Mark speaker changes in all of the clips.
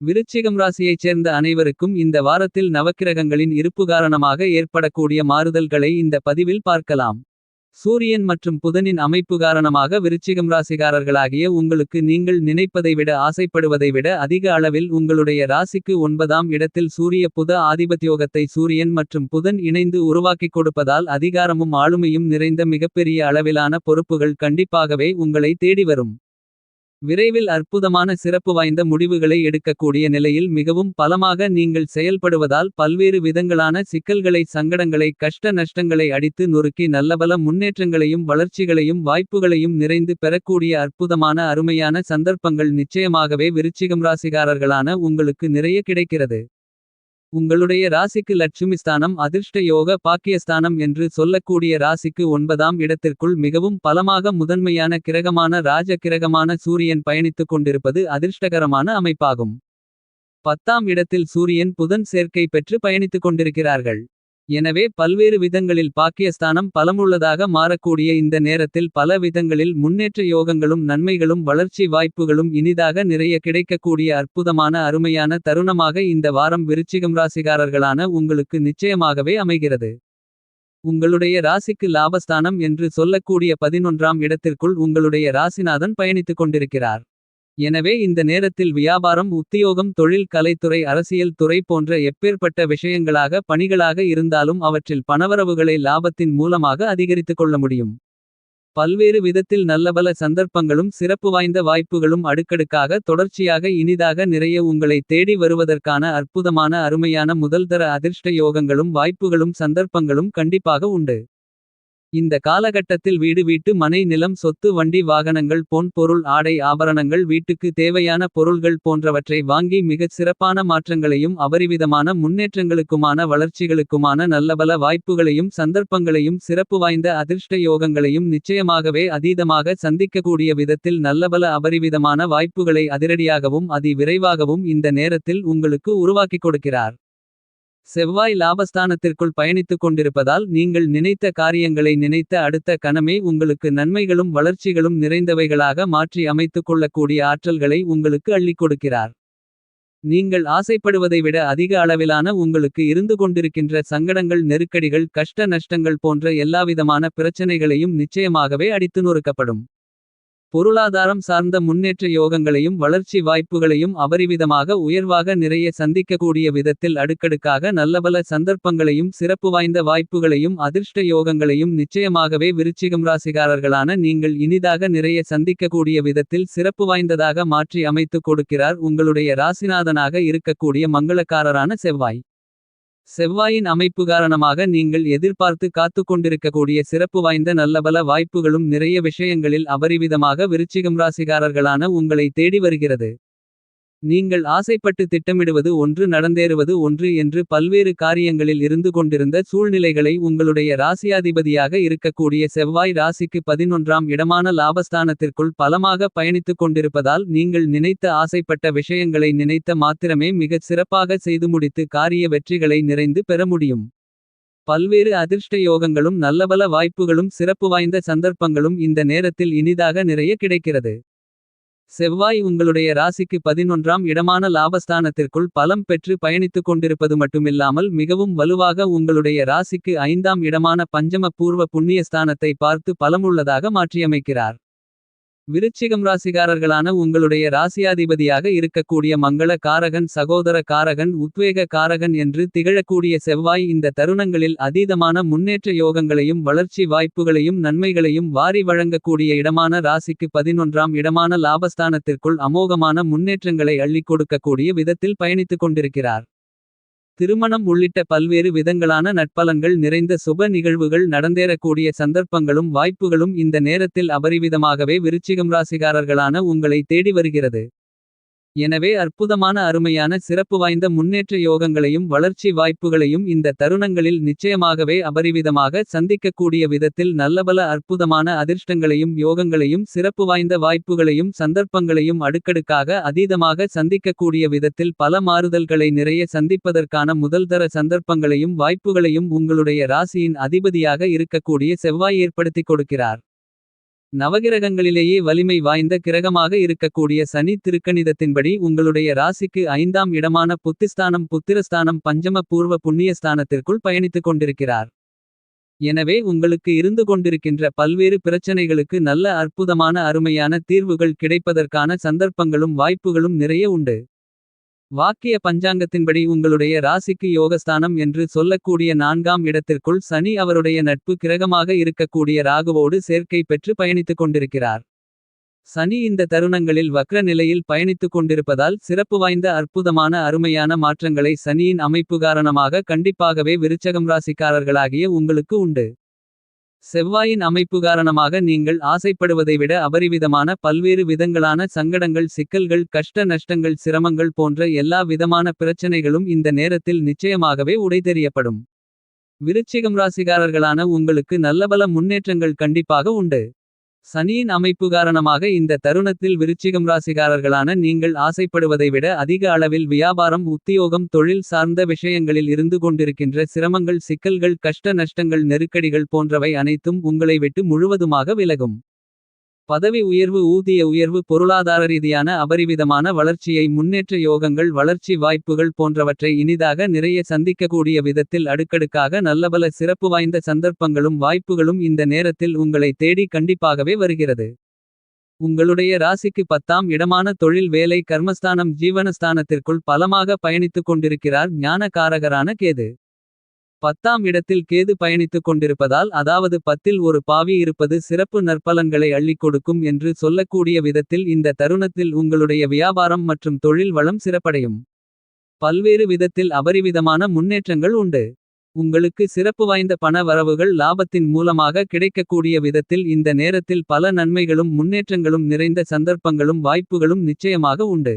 Speaker 1: விருச்சிகம் ராசியைச் சேர்ந்த அனைவருக்கும் இந்த வாரத்தில் நவக்கிரகங்களின் இருப்பு காரணமாக ஏற்படக்கூடிய மாறுதல்களை இந்த பதிவில் பார்க்கலாம். சூரியன் மற்றும் புதனின் அமைப்பு காரணமாக விருச்சிகம் ராசிகாரர்களாகிய உங்களுக்கு நீங்கள் நினைப்பதை விட ஆசைப்படுவதை விட அதிக அளவில் உங்களுடைய ராசிக்கு ஒன்பதாம் இடத்தில் சூரிய புத ஆதிபத்யோகத்தை சூரியன் மற்றும் புதன் இணைந்து உருவாக்கிக் கொடுப்பதால் அதிகாரமும் ஆளுமையும் நிறைந்த மிகப்பெரிய அளவிலான பொறுப்புகள் கண்டிப்பாகவே உங்களை தேடி வரும். விரைவில் அற்புதமான சிறப்பு வாய்ந்த முடிவுகளை எடுக்கக்கூடிய நிலையில் மிகவும் பலமாக நீங்கள் செயல்படுவதால் பல்வேறு விதங்களான சிக்கல்களை சங்கடங்களை கஷ்ட நஷ்டங்களை அடித்து நொறுக்கி நல்லபல முன்னேற்றங்களையும் வளர்ச்சிகளையும் வாய்ப்புகளையும் நிறைந்து பெறக்கூடிய அற்புதமான அருமையான சந்தர்ப்பங்கள் நிச்சயமாகவே விருச்சிகம் ராசிகாரர்களான உங்களுக்கு நிறைய கிடைக்கிறது. உங்களுடைய ராசிக்கு லட்சுமி ஸ்தானம் அதிர்ஷ்ட யோக பாக்கியஸ்தானம் என்று சொல்லக்கூடிய ராசிக்கு ஒன்பதாம் இடத்திற்குள் மிகவும் பலமாக முதன்மையான கிரகமான ராஜ கிரகமான சூரியன் பயணித்துக் கொண்டிருப்பது அதிர்ஷ்டகரமான அமைப்பாகும். பத்தாம் இடத்தில் சூரியன் புதன் சேர்க்கை பெற்று பயணித்துக் கொண்டிருக்கிறார்கள். எனவே பல்வேறு விதங்களில் பாக்கியஸ்தானம் பலமுள்ளதாக மாறக்கூடிய இந்த நேரத்தில் பல விதங்களில் முன்னேற்ற யோகங்களும் நன்மைகளும் வளர்ச்சி வாய்ப்புகளும் இனிதாக நிறைய கிடைக்கக்கூடிய அற்புதமான அருமையான தருணமாக இந்த வாரம் விருச்சிகம் ராசிகாரர்களான உங்களுக்கு நிச்சயமாகவே அமைகிறது. உங்களுடைய ராசிக்கு லாபஸ்தானம் என்று சொல்லக்கூடிய பதினொன்றாம் இடத்திற்குள் உங்களுடைய ராசிநாதன் பயணித்துக் கொண்டிருக்கிறார். எனவே இந்த நேரத்தில் வியாபாரம் உத்தியோகம் தொழில் கலைத்துறை அரசியல் துறை போன்ற எப்பேற்பட்ட விஷயங்களாக பணிகளாக இருந்தாலும் அவற்றில் பணவரவுகளை லாபத்தின் மூலமாக அதிகரித்துக் கொள்ள முடியும். பல்வேறு விதத்தில் நல்லபல சந்தர்ப்பங்களும் சிறப்பு வாய்ந்த வாய்ப்புகளும் அடுக்கடுக்காக தொடர்ச்சியாக இனிதாக நிறைய உங்களை தேடி வருவதற்கான அற்புதமான அருமையான முதல்தர அதிர்ஷ்ட யோகங்களும் வாய்ப்புகளும் சந்தர்ப்பங்களும் கண்டிப்பாக உண்டு. இந்த காலகட்டத்தில் வீடு வீட்டு மனை நிலம் சொத்து வண்டி வாகனங்கள் போன் பொருள் ஆடை ஆபரணங்கள் வீட்டுக்கு தேவையான பொருள்கள் போன்றவற்றை வாங்கி மிகச் சிறப்பான மாற்றங்களையும் அபரிவிதமான முன்னேற்றங்களுக்குமான வளர்ச்சிகளுக்குமான நல்லபல வாய்ப்புகளையும் சந்தர்ப்பங்களையும் சிறப்பு வாய்ந்த அதிர்ஷ்ட யோகங்களையும் நிச்சயமாகவே அதீதமாக சந்திக்கக்கூடிய விதத்தில் நல்லபல அபரிவிதமான வாய்ப்புகளை அதிரடியாகவும் அதி விரைவாகவும் இந்த நேரத்தில் உங்களுக்கு உருவாக்கிக் கொடுக்கிறார். செவ்வாய் லாபஸ்தானத்திற்குள் பயணித்துக் கொண்டிருப்பதால் நீங்கள் நினைத்த காரியங்களை நினைத்த அடுத்த கணமே உங்களுக்கு நன்மைகளும் வளர்ச்சிகளும் நிறைந்தவைகளாக மாற்றி அமைத்துக் கொள்ளக்கூடிய ஆற்றல்களை உங்களுக்கு அள்ளிக் கொடுக்கிறார். நீங்கள் ஆசைப்படுவதை விட அதிக அளவிலான உங்களுக்கு இருந்து கொண்டிருக்கின்ற சங்கடங்கள் நெருக்கடிகள் கஷ்ட நஷ்டங்கள் போன்ற எல்லாவிதமான பிரச்சனைகளையும் நிச்சயமாகவே அடித்து நொறுக்கப்படும். பொருளாதாரம் சார்ந்த முன்னேற்ற யோகங்களையும் வளர்ச்சி வாய்ப்புகளையும் அபரிவிதமாக உயர்வாக நிறைய சந்திக்கக்கூடிய விதத்தில் அடுக்கடுக்காக நல்லபல சந்தர்ப்பங்களையும் சிறப்பு வாய்ந்த வாய்ப்புகளையும் அதிர்ஷ்ட யோகங்களையும் நிச்சயமாகவே விருச்சிகம் ராசிகாரர்களான நீங்கள் இனிதாக நிறைய சந்திக்கக்கூடிய விதத்தில் சிறப்பு வாய்ந்ததாக மாற்றி அமைத்துக் கொடுக்கிறார் உங்களுடைய ராசிநாதனாக இருக்கக்கூடிய மங்களக்காரரான செவ்வாய். செவ்வாயின் அமைப்பு காரணமாக நீங்கள் எதிர்பார்த்து காத்துக் கொண்டிருக்கக்கூடிய சிறப்பு வாய்ந்த நல்லபல வாய்ப்புகளும் நிறைய விஷயங்களில் அபரிவிதமாக விருச்சிகம் ராசிகாரர்களான உங்களை தேடி வருகிறது. நீங்கள் ஆசைப்பட்டு திட்டமிடுவது ஒன்று நடந்தேறுவது ஒன்று என்று பல்வேறு காரியங்களில் இருந்து கொண்டிருந்த சூழ்நிலைகளை உங்களுடைய ராசியாதிபதியாக இருக்கக்கூடிய செவ்வாய் ராசிக்கு பதினொன்றாம் இடமான லாபஸ்தானத்திற்குள் பலமாக பயணித்துக் கொண்டிருப்பதால் நீங்கள் நினைத்த ஆசைப்பட்ட விஷயங்களை நினைத்த மாத்திரமே மிகச் சிறப்பாக செய்து முடித்து காரிய வெற்றிகளை நிறைந்து பெற முடியும். பல்வேறு அதிர்ஷ்ட யோகங்களும் நல்லபல வாய்ப்புகளும் சிறப்பு வாய்ந்த சந்தர்ப்பங்களும் இந்த நேரத்தில் இனிதாக நிறைய கிடைக்கிறது. செவ்வாய் உங்களுடைய ராசிக்கு பதினொன்றாம் இடமான லாபஸ்தானத்திற்குள் பலம் பெற்று பயணித்துக் கொண்டிருப்பது மட்டுமில்லாமல் மிகவும் வலுவாக உங்களுடைய ராசிக்கு ஐந்தாம் இடமான பஞ்சம பூர்வ புண்ணியஸ்தானத்தை பார்த்து பலமுள்ளதாக மாற்றியமைக்கிறார். விருச்சிகம் ராசிகாரர்களான உங்களுடைய ராசியாதிபதியாக இருக்கக்கூடிய மங்கள காரகன் சகோதர காரகன் உத்வேக காரகன் என்று திகழக்கூடிய செவ்வாய் இந்த தருணங்களில் அதீதமான முன்னேற்ற யோகங்களையும் வளர்ச்சி வாய்ப்புகளையும் நன்மைகளையும் வாரி வழங்கக்கூடிய இடமான ராசிக்கு பதினொன்றாம் இடமான லாபஸ்தானத்திற்குள் அமோகமான முன்னேற்றங்களை அள்ளிக் கொடுக்கக்கூடிய விதத்தில் பயணித்துக் கொண்டிருக்கிறார். திருமணம் உள்ளிட்ட பல்வேறு விதங்களான நட்பலன்கள் நிறைந்த சுப நிகழ்வுகள் நடந்தேறக்கூடிய சந்தர்ப்பங்களும் வாய்ப்புகளும் இந்த நேரத்தில் அபரிவிதமாகவே விருச்சிகம் ராசிகாரர்களான உங்களை தேடி வருகிறது. எனவே அற்புதமான அருமையான சிறப்பு வாய்ந்த முன்னேற்ற யோகங்களையும் வளர்ச்சி வாய்ப்புகளையும் இந்த தருணங்களில் நிச்சயமாகவே அபரிவிதமாக சந்திக்கக்கூடிய விதத்தில் நல்லபல அற்புதமான அதிர்ஷ்டங்களையும் யோகங்களையும் சிறப்பு வாய்ந்த வாய்ப்புகளையும் சந்தர்ப்பங்களையும் அடுக்கடுக்காக அதீதமாக சந்திக்கக்கூடிய விதத்தில் பல மாறுதல்களை நிறைய சந்திப்பதற்கான முதல்தர சந்தர்ப்பங்களையும் வாய்ப்புகளையும் உங்களுடைய ராசியின் அதிபதியாக இருக்கக்கூடிய செவ்வாய் ஏற்படுத்திக் கொடுக்கிறார். நவகிரகங்களிலேயே வலிமை வாய்ந்த கிரகமாக இருக்கக்கூடிய சனி திருக்கணிதத்தின்படி உங்களுடைய ராசிக்கு ஐந்தாம் இடமான புத்திஸ்தானம் புத்திரஸ்தானம் பஞ்சம பூர்வ புண்ணியஸ்தானத்திற்குள் பயணித்துக் கொண்டிருக்கிறார். எனவே உங்களுக்கு இருந்து கொண்டிருக்கின்ற பல்வேறு பிரச்சனைகளுக்கு நல்ல அற்புதமான அருமையான தீர்வுகள் கிடைப்பதற்கான சந்தர்ப்பங்களும் வாய்ப்புகளும் நிறைய உண்டு. வாக்கிய பஞ்சாங்கத்தின்படி உங்களுடைய ராசிக்கு யோகஸ்தானம் என்று சொல்லக்கூடிய நான்காம் இடத்திற்குள் சனி அவருடைய நட்பு கிரகமாக இருக்கக்கூடிய ராகுவோடு சேர்க்கை பெற்று பயணித்துக் கொண்டிருக்கிறார். சனி இந்த தருணங்களில் வக்ர நிலையில் பயணித்துக் கொண்டிருப்பதால் சிறப்பு வாய்ந்த அற்புதமான அருமையான மாற்றங்களை சனியின் அமைப்பு காரணமாக கண்டிப்பாகவே விருச்சகம் ராசிக்காரர்களாகிய உங்களுக்கு உண்டு. செவ்வாயின் அமைப்பு காரணமாக நீங்கள் ஆசைப்படுவதை விட அபரிவிதமான பல்வேறு விதங்களான சங்கடங்கள் சிக்கல்கள் கஷ்ட நஷ்டங்கள் சிரமங்கள் போன்ற எல்லா விதமான பிரச்சனைகளும் இந்த நேரத்தில் நிச்சயமாகவே உடைதெறியப்படும். விருச்சிகம் ராசிகாரர்களான உங்களுக்கு நல்லபல முன்னேற்றங்கள் கண்டிப்பாக உண்டு. சனியின் அமைப்பு காரணமாக இந்த தருணத்தில் விருச்சிகம் ராசிகாரர்களான நீங்கள் ஆசைப்படுவதை விட அதிக அளவில் வியாபாரம் உத்தியோகம் தொழில் சார்ந்த விஷயங்களில் இருந்து கொண்டிருக்கின்ற சிரமங்கள் சிக்கல்கள் கஷ்ட நஷ்டங்கள் நெருக்கடிகள் போன்றவை அனைத்தும் உங்களை விட்டு முழுவதுமாக விலகும். பதவி உயர்வு ஊதிய உயர்வு பொருளாதார ரீதியான அபரிவிதமான வளர்ச்சியை முன்னேற்ற யோகங்கள் வளர்ச்சி வாய்ப்புகள் போன்றவற்றை இனிதாக நிறைய சந்திக்கக்கூடிய விதத்தில் அடுக்கடுக்காக நல்லபல சிறப்பு வாய்ந்த சந்தர்ப்பங்களும் வாய்ப்புகளும் இந்த நேரத்தில் உங்களை தேடி கண்டிப்பாகவே வருகிறது. உங்களுடைய ராசிக்கு பத்தாம் இடமான தொழில் வேலை கர்மஸ்தானம் ஜீவனஸ்தானத்திற்குள் பலமாக பயணித்துக் கொண்டிருக்கிறார் ஞான காரகரான கேது. பத்தாம் இடத்தில் கேது பயணித்துக் கொண்டிருப்பதால் அதாவது பத்தில் ஒரு பாவி இருப்பது சிறப்பு நற்பலன்களை அள்ளிக் கொடுக்கும் என்று சொல்லக்கூடிய விதத்தில் இந்த தருணத்தில் உங்களுடைய வியாபாரம் மற்றும் தொழில் வளம் சிறப்படையும். பல்வேறு விதத்தில் அபரிவிதமான முன்னேற்றங்கள் உண்டு. உங்களுக்கு சிறப்பு வாய்ந்த பண வரவுகள் லாபத்தின் மூலமாக கிடைக்கக்கூடிய விதத்தில் இந்த நேரத்தில் பல நன்மைகளும் முன்னேற்றங்களும் நிறைந்த சந்தர்ப்பங்களும் வாய்ப்புகளும் நிச்சயமாக உண்டு.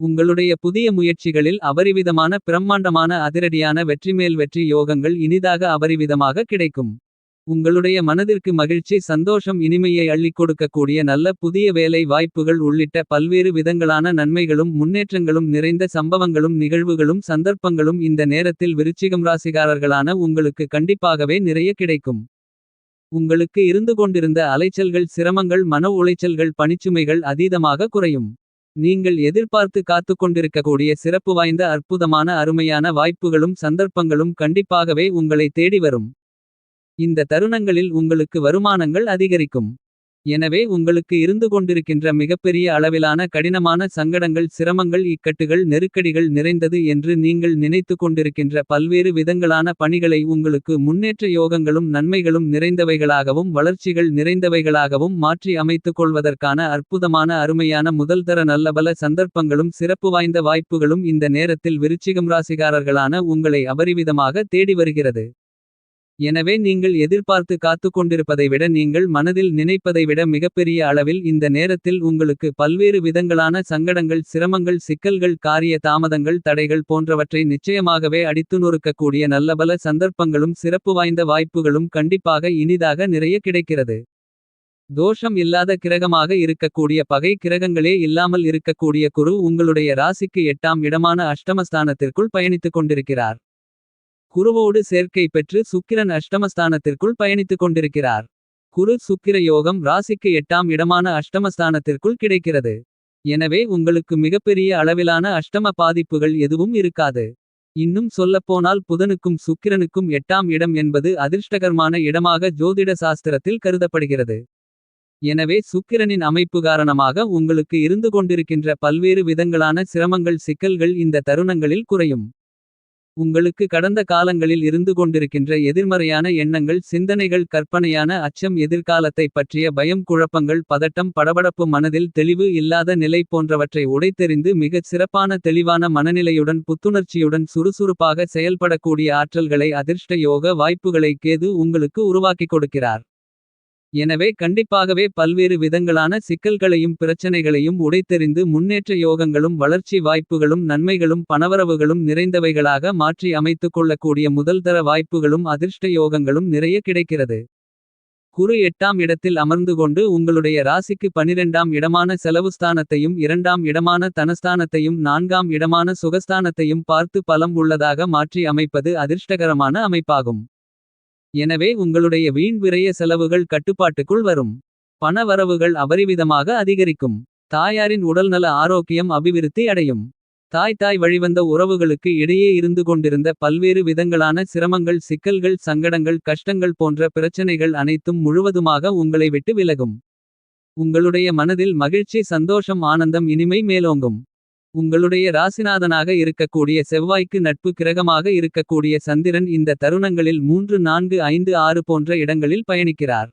Speaker 1: உங்களுடைய புதிய முயற்சிகளில் அபரிவிதமான பிரம்மாண்டமான அதிரடியான வெற்றிமேல் வெற்றி யோகங்கள் இனிதாக அபரிவிதமாக கிடைக்கும். உங்களுடைய மனதிற்கு மகிழ்ச்சி சந்தோஷம் இனிமையை அள்ளிக் கொடுக்கக்கூடிய நல்ல புதிய வேலை வாய்ப்புகள் உள்ளிட்ட பல்வேறு விதங்களான நன்மைகளும் முன்னேற்றங்களும் நிறைந்த சம்பவங்களும் நிகழ்வுகளும் சந்தர்ப்பங்களும் இந்த நேரத்தில் விருச்சிகம் ராசிகாரர்களான உங்களுக்கு கண்டிப்பாகவே நிறைய கிடைக்கும். உங்களுக்கு இருந்து கொண்டிருந்த அலைச்சல்கள் சிரமங்கள் மன உளைச்சல்கள் பணிச்சுமைகள் அதீதமாக குறையும். நீங்கள் எதிர்பார்த்து காத்துக்கொண்டிருக்கக்கூடிய சிறப்பு வாய்ந்த அற்புதமான அருமையான வாய்ப்புகளும் சந்தர்ப்பங்களும் கண்டிப்பாகவே உங்களை தேடி வரும். இந்த தருணங்களில் உங்களுக்கு வருமானங்கள் அதிகரிக்கும். எனவே உங்களுக்கு இருந்து கொண்டிருக்கின்ற மிகப்பெரிய அளவிலான கடினமான சங்கடங்கள் சிரமங்கள் இக்கட்டுகள் நெருக்கடிகள் நிறைந்தது என்று நீங்கள் நினைத்து கொண்டிருக்கின்ற பல்வேறு விதங்களான பணிகளை உங்களுக்கு முன்னேற்ற யோகங்களும் நன்மைகளும் நிறைந்தவைகளாகவும் வளர்ச்சிகள் நிறைந்தவைகளாகவும் மாற்றி அமைத்துக் கொள்வதற்கான அற்புதமான அருமையான முதல்தர நல்லபல சந்தர்ப்பங்களும் சிறப்பு வாய்ந்த வாய்ப்புகளும் இந்த நேரத்தில் விருச்சிகம் ராசிகாரர்களான உங்களை அபரிவிதமாக தேடி வருகிறது. எனவே நீங்கள் எதிர்பார்த்து காத்துக்கொண்டிருப்பதை விட நீங்கள் மனதில் நினைப்பதை விட மிகப்பெரிய அளவில் இந்த நேரத்தில் உங்களுக்கு பல்வேறு விதங்களான சங்கடங்கள் சிரமங்கள் சிக்கல்கள் காரிய தாமதங்கள் தடைகள் போன்றவற்றை நிச்சயமாகவே அடித்து நொறுக்கக்கூடிய நல்லபல சந்தர்ப்பங்களும் சிறப்பு வாய்ந்த வாய்ப்புகளும் கண்டிப்பாக இனிதாக நிறைய கிடைக்கிறது. தோஷம் இல்லாத கிரகமாக இருக்கக்கூடிய பகை கிரகங்களே இல்லாமல் இருக்கக்கூடிய குரு உங்களுடைய ராசிக்கு எட்டாம் இடமான அஷ்டமஸ்தானத்திற்குள் பயணித்துக் கொண்டிருக்கிறார். குருவோடு சேர்க்கை பெற்று சுக்கிரன் அஷ்டமஸ்தானத்திற்குள் பயணித்துக் கொண்டிருக்கிறார். குரு சுக்கிர யோகம் ராசிக்கு எட்டாம் இடமான அஷ்டமஸ்தானத்திற்குள் கிடைக்கிறது. எனவே உங்களுக்கு மிகப்பெரிய அளவிலான அஷ்டம பாதிப்புகள் எதுவும் இருக்காது. இன்னும் சொல்லப்போனால் புதனுக்கும் சுக்கிரனுக்கும் எட்டாம் இடம் என்பது அதிர்ஷ்டகரமான இடமாக ஜோதிட சாஸ்திரத்தில் கருதப்படுகிறது. எனவே சுக்கிரனின் அமைப்பு காரணமாக உங்களுக்கு இருந்து கொண்டிருக்கின்ற பல்வேறு விதங்களான சிரமங்கள் சிக்கல்கள் இந்த தருணங்களில் குறையும். உங்களுக்கு கடந்த காலங்களில் இருந்து கொண்டிருக்கின்ற எதிர்மறையான எண்ணங்கள் சிந்தனைகள் கற்பனையான அச்சம் எதிர்காலத்தைப் பற்றிய பயம் குழப்பங்கள் பதட்டம் படபடப்பு மனதில் தெளிவு இல்லாத நிலை போன்றவற்றை உடைத்தெறிந்து மிகச் சிறப்பான தெளிவான மனநிலையுடன் புத்துணர்ச்சியுடன் சுறுசுறுப்பாக செயல்படக்கூடிய ஆற்றல்களை அதிர்ஷ்ட யோக வாய்ப்புகளை கேது உங்களுக்கு உருவாக்கிக் கொடுக்கிறார். எனவே கண்டிப்பாகவே பல்வேறு விதங்களான சிக்கல்களையும் பிரச்சனைகளையும் உடைத்தெறிந்து முன்னேற்ற யோகங்களும் வளர்ச்சி வாய்ப்புகளும் நன்மைகளும் பணவரவுகளும் நிறைந்தவைகளாக மாற்றி அமைத்துக் கொள்ளக்கூடிய முதல்தர வாய்ப்புகளும் அதிர்ஷ்ட யோகங்களும் நிறைய கிடைக்கிறது. குரு எட்டாம் இடத்தில் அமர்ந்து கொண்டு உங்களுடைய ராசிக்கு பனிரெண்டாம் இடமான செலவுஸ்தானத்தையும் இரண்டாம் இடமான தனஸ்தானத்தையும் நான்காம் இடமான சுகஸ்தானத்தையும் பார்த்து பலம் உள்ளதாக மாற்றி அமைப்பது அதிர்ஷ்டகரமான அமைப்பாகும். எனவே உங்களுடைய வீண் விரைய செலவுகள் கட்டுப்பாட்டுக்குள் வரும். பண வரவுகள் அபரிவிதமாக அதிகரிக்கும். தாயாரின் உடல்நல ஆரோக்கியம் அபிவிருத்தி அடையும். தாய் தாய் வழிவந்த உறவுகளுக்கு இடையே இருந்து கொண்டிருந்த பல்வேறு விதங்களான சிரமங்கள் சிக்கல்கள் சங்கடங்கள் கஷ்டங்கள் போன்ற பிரச்சனைகள் அனைத்தும் முழுவதுமாக உங்களை விட்டு விலகும். உங்களுடைய மனதில் மகிழ்ச்சி சந்தோஷம் ஆனந்தம் இனிமை மேலோங்கும். உங்களுடைய ராசிநாதனாக இருக்கக்கூடிய செவ்வாய்க்கு நட்பு கிரகமாக இருக்கக்கூடிய சந்திரன் இந்த தருணங்களில் மூன்று நான்கு ஐந்து ஆறு போன்ற இடங்களில் பயணிக்கிறார்.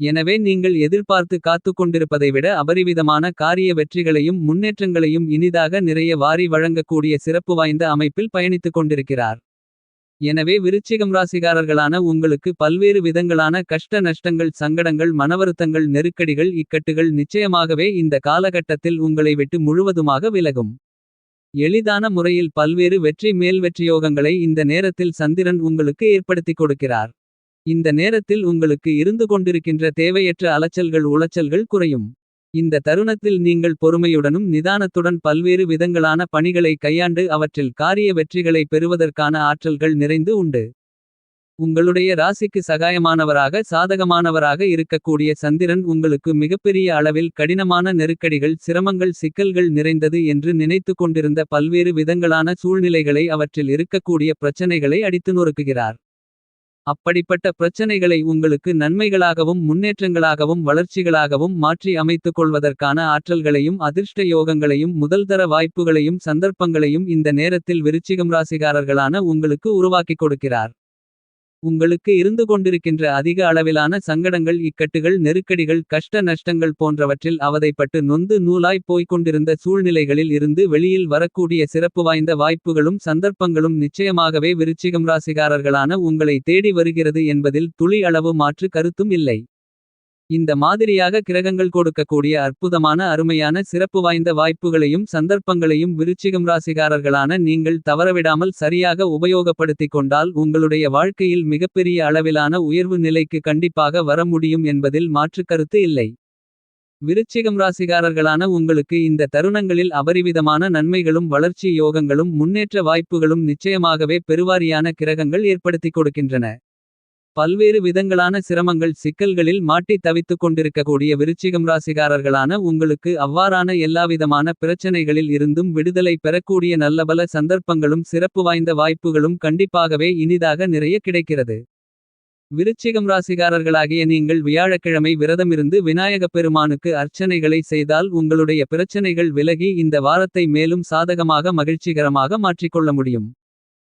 Speaker 1: எனவே நீங்கள் எதிர்பார்த்து காத்துக் கொண்டிருப்பதை விட அபரிவிதமான காரிய வெற்றிகளையும் முன்னேற்றங்களையும் இனிதாக நிறைய வாரி வழங்கக்கூடிய சிறப்பு வாய்ந்த அமைப்பில் பயணித்துக் கொண்டிருக்கிறார். எனவே விருச்சிகம் ராசிகாரர்களான உங்களுக்கு பல்வேறு விதங்களான கஷ்ட நஷ்டங்கள் சங்கடங்கள் மனவருத்தங்கள் நெருக்கடிகள் இக்கட்டுகள் நிச்சயமாகவே இந்த காலகட்டத்தில் உங்களை விட்டு முழுவதுமாக விலகும். எளிதான முறையில் பல்வேறு வெற்றி மேல் வெற்றியோகங்களை இந்த நேரத்தில் சந்திரன் உங்களுக்கு ஏற்படுத்திக் கொடுக்கிறார். இந்த நேரத்தில் உங்களுக்கு இருந்து கொண்டிருக்கின்ற தேவையற்ற அலைச்சல்கள் உளைச்சல்கள் குறையும். இந்த தருணத்தில் நீங்கள் பொறுமையுடனும் நிதானத்துடன் பல்வேறு விதங்களான பணிகளை கையாண்டு அவற்றில் காரிய வெற்றிகளை பெறுவதற்கான ஆற்றல்கள் நிறைந்து உண்டு. உங்களுடைய ராசிக்கு சகாயமானவராக சாதகமானவராக இருக்கக்கூடிய சந்திரன் உங்களுக்கு மிகப்பெரிய அளவில் கடினமான நெருக்கடிகள் சிரமங்கள் சிக்கல்கள் நிறைந்தது என்று நினைத்து கொண்டிருந்த பல்வேறு விதங்களான சூழ்நிலைகளை அவற்றில் இருக்கக்கூடிய பிரச்சனைகளை அடித்து நொறுக்குகிறார். அப்படிப்பட்ட பிரச்சனைகளை உங்களுக்கு நன்மைகளாகவும் முன்னேற்றங்களாகவும் வளர்ச்சிகளாகவும் மாற்றி அமைத்துக் கொள்வதற்கான ஆற்றல்களையும் அதிர்ஷ்ட யோகங்களையும் முதல்தர வாய்ப்புகளையும் சந்தர்ப்பங்களையும் இந்த நேரத்தில் விருச்சிகம் ராசிகாரர்களான உங்களுக்கு உருவாக்கிக் கொடுக்கிறார். உங்களுக்கு இருந்து கொண்டிருக்கின்ற அதிக அளவிலான சங்கடங்கள் இக்கட்டுகள் நெருக்கடிகள் கஷ்ட நஷ்டங்கள் போன்றவற்றில் அவதைப்பட்டு நொந்து நூலாய் போய்க் கொண்டிருந்த சூழ்நிலைகளில் இருந்து வெளியில் வரக்கூடிய சிறப்பு வாய்ந்த வாய்ப்புகளும் சந்தர்ப்பங்களும் நிச்சயமாகவே விருச்சிகம் ராசிகாரர்களான உங்களை தேடி வருகிறது என்பதில் துளி அளவு மாற்று கருத்தும் இல்லை. இந்த மாதிரியாக கிரகங்கள் கொடுக்கக்கூடிய அற்புதமான அருமையான சிறப்பு வாய்ந்த வாய்ப்புகளையும் சந்தர்ப்பங்களையும் விருச்சிகம் ராசிகாரர்களான நீங்கள் தவறவிடாமல் சரியாக உபயோகப்படுத்திக் கொண்டால் உங்களுடைய வாழ்க்கையில் மிகப்பெரிய அளவிலான உயர்வு நிலைக்கு கண்டிப்பாக வர முடியும் என்பதில் மாற்றுக் கருத்து இல்லை. விருச்சிகம் ராசிகாரர்களான உங்களுக்கு இந்த தருணங்களில் அபரிவிதமான நன்மைகளும் வளர்ச்சி யோகங்களும் முன்னேற்ற வாய்ப்புகளும் நிச்சயமாகவே பெருவாரியான கிரகங்கள் ஏற்படுத்திக் கொடுக்கின்றன. பல்வேறு விதங்களான சிரமங்கள் சிக்கல்களில் மாட்டி தவித்துக் கொண்டிருக்கக்கூடிய விருச்சிகம் ராசிகாரர்களான உங்களுக்கு அவ்வாறான எல்லாவிதமான பிரச்சனைகளில் இருந்தும் விடுதலை பெறக்கூடிய நல்லபல சந்தர்ப்பங்களும் சிறப்பு வாய்ந்த வாய்ப்புகளும் கண்டிப்பாகவே இனிதாக நிறைய கிடைக்கிறது. விருச்சிகம் ராசிகாரர்களாகிய நீங்கள் வியாழக்கிழமை விரதமிருந்து விநாயகப் பெருமானுக்கு அர்ச்சனைகளை செய்தால் உங்களுடைய பிரச்சனைகள் விலகி இந்த வாரத்தை மேலும் சாதகமாக மகிழ்ச்சிகரமாக மாற்றிக்கொள்ள முடியும்.